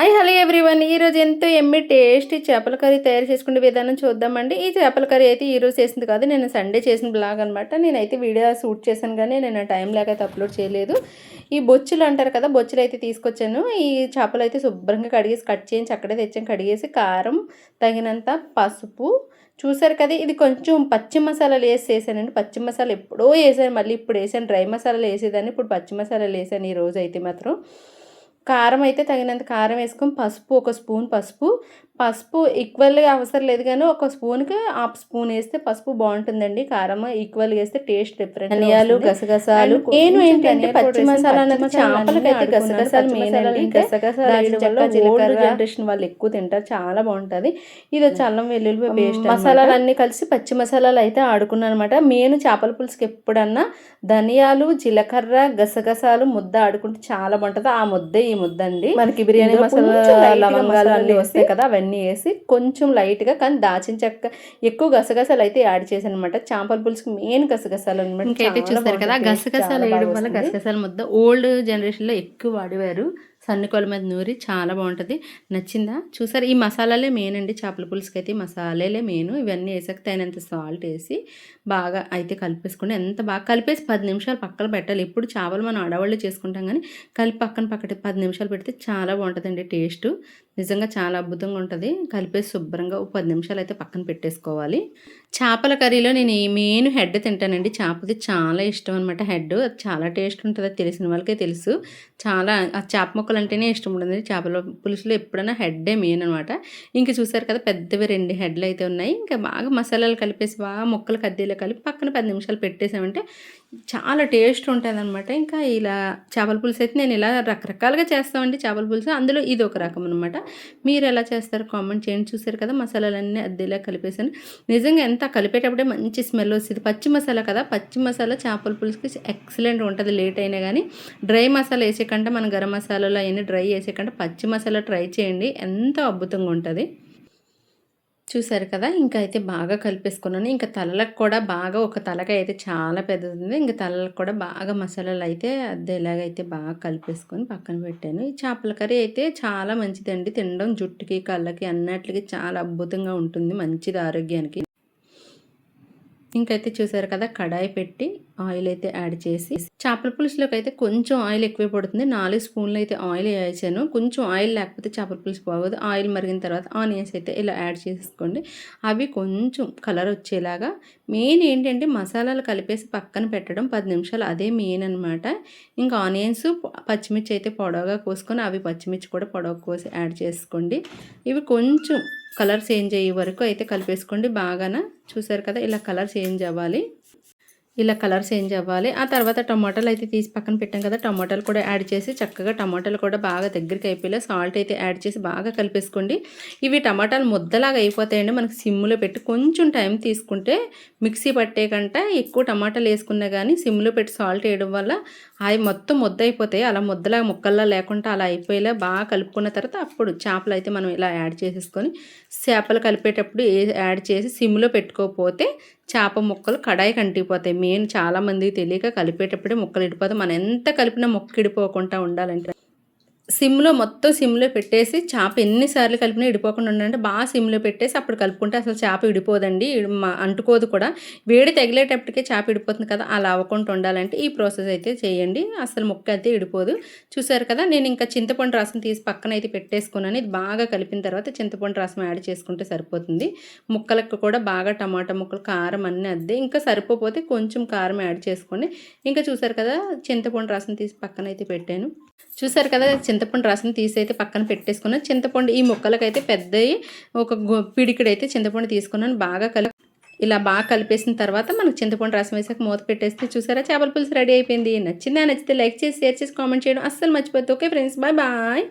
I hello everyone. ఈరోజు ఎంతో ఎమ్మి tasty చేపల కర్రీ తయారు చేసుకునే విధానం చూద్దామండి. ఈ చేపల కర్రీ అయితే ఈరోజు చేసింది కాదు నేను సండే చేసిన బ్లాగ్ అనమాట నేనైతే వీడియో షూట్ చేశాను కానీ నేను టైం లేక అయితే అప్లోడ్ చేయలేదు. ఈ బొచ్చులు అంటారు కదా బొచ్చులు అయితే తీసుకొచ్చాను. ఈ చేపలు అయితే శుభ్రంగా కడిగేసి కట్ చేయించి అక్కడే తెచ్చాను. కడిగేసి కారం తగినంత పసుపు. చూసారు కదా ఇది కొంచెం పచ్చి మసాలాలు వేసి వేసానండి పచ్చి మసాలా ఎప్పుడో వేసాను మళ్ళీ ఇప్పుడు వేసాను. డ్రై మసాలాలు వేసేదాన్ని ఇప్పుడు పచ్చి మసాలాలు వేసాను ఈ రోజు అయితే మాత్రం. కారం అయితే తగినంత కారం వేసుకొని పసుపు ఒక స్పూన్ పసుపు పసుపు ఈక్వల్గా అవసరం లేదు కానీ ఒక స్పూన్కి హాఫ్ స్పూన్ వేస్తే పసుపు బాగుంటుందండి. కారం ఈక్వల్గా వేస్తే టేస్ట్ డిఫరెంట్ ధనియాలు గసగసాలు నేను ఏంటంటే పచ్చి మసాలా అనేది చేపలకైతే గసగసాలు మెయిన్ అండి. గసగసాలు జీలకర్ర జనరేషన్ వాళ్ళు ఎక్కువ తింటారు. చాలా బాగుంటుంది. ఇది వచ్చి అల్లం వెల్లుల్లి పేస్ట్ మసాలాలు అన్ని కలిసి పచ్చి మసాలాలు అయితే ఆడుకున్నాను అనమాట మెయిన్ చేపల పులుసుకి ఎప్పుడన్నా ధనియాలు జీలకర్ర గసగసాలు ముద్ద ఆడుకుంటే చాలా బాగుంటుంది. ఆ ముద్ద ఈ ముద్ద అండి మనకి బిర్యానీ మసాలా లవంగాలు అన్ని వస్తాయి కదా అవన్నీ అవన్నీ వేసి కొంచెం లైట్గా కానీ దాచిన చెక్క ఎక్కువ గసగసాలు అయితే యాడ్ చేశాను అనమాట చాంపల పులుసుకి మెయిన్ గసగసాలు అనమాట చూస్తారు కదా గసగసాలు వేయడం వల్ల గసగసాల ముద్ద ఓల్డ్ జనరేషన్లో ఎక్కువ వాడేవారు. సన్నికోల మీద నూరి చాలా బాగుంటుంది. నచ్చిందా? చూసారు? ఈ మసాలాలే మెయిన్ అండి. చేపల పులుసుకి అయితే మసాలాలే మెయిన్ ఇవన్నీ వేసాక తగినంత సాల్ట్ వేసి బాగా అయితే కలిపేసుకుని ఎంత బాగా కలిపేసి పది నిమిషాలు పక్కన పెట్టాలి. ఎప్పుడు చేపలు మనం అడవాళ్ళు చేసుకుంటాం కానీ కలిపి పక్కన పక్కన పది నిమిషాలు పెడితే చాలా బాగుంటుందండి టేస్ట్. నిజంగా చాలా అద్భుతంగా ఉంటుంది. కలిపేసి శుభ్రంగా ఒక పది నిమిషాలు అయితే పక్కన పెట్టేసుకోవాలి. చేపల కర్రీలో నేను మెయిన్ హెడ్ తింటానండి. చేపది చాలా ఇష్టం అనమాట హెడ్. అది చాలా టేస్ట్ ఉంటుంది అది తెలిసిన వాళ్ళకే తెలుసు. చాలా ఆ చేప ముక్కలు అంటేనే ఇష్టం ఉంటుంది చేపల పులుసులో ఎప్పుడైనా హెడ్డే మెయిన్ అనమాట ఇంకా చూసారు కదా పెద్దవి రెండు హెడ్లు అయితే ఉన్నాయి. ఇంకా బాగా మసాలాలు కలిపేసి బాగా ముక్కలు కద్దీలో కలిపి పక్కన పది నిమిషాలు పెట్టేసామంటే చాలా టేస్ట్ ఉంటుంది అనమాట ఇంకా ఇలా చేపల పులుసు అయితే నేను ఇలా రకరకాలుగా చేస్తామండి చేపల పులుసు. అందులో ఇది ఒక రకం అనమాట మీరు ఎలా చేస్తారు కామెంట్ చేయండి. చూసారు కదా మసాలాలన్నీ అద్దెలా కలిపేసాను. నిజంగా ఎంత కలిపేటప్పుడే మంచి స్మెల్ వస్తుంది. పచ్చి మసాలా కదా పచ్చి మసాలా చేపల పులుసుకి ఎక్సలెంట్ ఉంటుంది లేట్ అయినా కానీ. డ్రై మసాలా వేసే కంటే మన గరం మసాలాలు అవన్నీ డ్రై వేసే కంటే పచ్చి మసాలా ట్రై చేయండి. ఎంతో అద్భుతంగా ఉంటుంది. చూసారు కదా ఇంకా అయితే బాగా కలిపేసుకున్నాను. ఇంకా తలలకు కూడా బాగా ఒక తలకాయ అయితే చాలా పెద్దది ఇంకా తలలకు కూడా బాగా మసాలాలు అయితే అద్దెలాగైతే బాగా కలిపేసుకొని పక్కన పెట్టాను. ఈ చేపల కర్రీ అయితే చాలా మంచిదండి. తినడం జుట్టుకి కళ్ళకి అన్నట్లకి చాలా అద్భుతంగా ఉంటుంది. మంచిది ఆరోగ్యానికి. ఇంకైతే చూసారు కదా కడాయి పెట్టి ఆయిల్ అయితే యాడ్ చేసి చేపల పులుసులోకి అయితే కొంచెం ఆయిల్ ఎక్కువ పడుతుంది. నాలుగు స్పూన్లు అయితే ఆయిల్ వేసాను కొంచెం ఆయిల్ లేకపోతే చేపల పులుసు బాగోదు. ఆయిల్ మరిగిన తర్వాత ఆనియన్స్ అయితే ఇలా యాడ్ చేసుకోండి. అవి కొంచెం కలర్ వచ్చేలాగా మెయిన్ ఏంటంటే మసాలాలు కలిపేసి పక్కన పెట్టడం పది నిమిషాలు అదే మెయిన్ అనమాట ఇంకా ఆనియన్స్ పచ్చిమిర్చి అయితే పొడవుగా కోసుకొని అవి పచ్చిమిర్చి కూడా పొడవ కోసి యాడ్ చేసుకోండి. ఇవి కొంచెం కలర్ చేంజ్ అయ్యే వరకు అయితే కలిపేసుకోండి. బాగాన? చూసారు కదా ఇలా కలర్ చేంజ్ అవ్వాలి. ఇలా కలర్ చేంజ్ అవ్వాలి ఆ తర్వాత టమాటాలు అయితే తీసి పక్కన పెట్టాం కదా టమాటాలు కూడా యాడ్ చేసి చక్కగా టమాటాలు కూడా బాగా దగ్గరికి అయిపోయి సాల్ట్ అయితే యాడ్ చేసి బాగా కలిపేసుకోండి. ఇవి టమాటాలు ముద్దలాగా అయిపోతాయండి. మనకి సిమ్లో పెట్టి కొంచెం టైం తీసుకుంటే మిక్సీ పట్టే కంట ఎక్కువ టమాటాలు వేసుకున్నా కానీ సిమ్లో పెట్టి సాల్ట్ వేయడం వల్ల అవి మొత్తం ముద్ద అయిపోతాయి. అలా ముద్దలాగా ముక్కల్లా లేకుండా అలా అయిపోయేలా బాగా కలుపుకున్న తర్వాత అప్పుడు చేపలు అయితే మనం ఇలా యాడ్ చేసేసుకొని చేపలు కలిపేటప్పుడు యాడ్ చేసి సిమ్లో పెట్టుకోకపోతే చేప ముక్కలు కడాయి కంటిపోతాయి మెయిన్ చాలామంది తెలియక కలిపేటప్పుడే ముక్కలు ఇడిపోతాయి. మనం ఎంత కలిపినా ముక్క ఇడిపోకుండా ఉండాలంటే సిమ్లో మొత్తం సిమ్లో పెట్టేసి చేప ఎన్నిసార్లు కలిపినా ఇడిపోకుండా ఉండాలంటే బాగా సిమ్లో పెట్టేసి అప్పుడు కలుపుకుంటే అసలు చేప ఇడిపోదండి. అంటుకోదు కూడా. వేడి తగిలేటప్పటికే చేప ఇడిపోతుంది కదా అలా అవ్వకుండా ఉండాలంటే ఈ ప్రాసెస్ అయితే చేయండి. అసలు ముక్క అయితే ఇడిపోదు. చూసారు కదా నేను ఇంకా చింతపండు రసం తీసి పక్కన అయితే పెట్టేసుకున్నాను. ఇది బాగా కలిపిన తర్వాత చింతపండు రసం యాడ్ చేసుకుంటే సరిపోతుంది. ముక్కలకు కూడా బాగా టమాటా ముక్కలు కారం అన్నీ అద్దే. ఇంకా సరిపోతే కొంచెం కారం యాడ్ చేసుకోండి ఇంకా చూసారు కదా చింతపండు రసం తీసి పక్కన అయితే పెట్టాను. చూసారు కదా చింత చింతపండు రసం తీసి అయితే పక్కన పెట్టేసుకున్నాను చింతపండు ఈ ముక్కలకైతే పెద్దవి ఒక పిడికిడైతే చింతపండు తీసుకున్నాను. బాగా కలి ఇలా బాగా కలిపేసిన తర్వాత మనకు చింతపండు రసం వేసాక మూత పెట్టేస్తే చూసారా? చేపల పులుసు రెడీ అయిపోయింది. నచ్చిందా? నచ్చితే లైక్ చేసి షేర్ చేసి కామెంట్ చేయడం అస్సలు మర్చిపోతుంది ఓకే ఫ్రెండ్స్ బాయ్ బాయ్.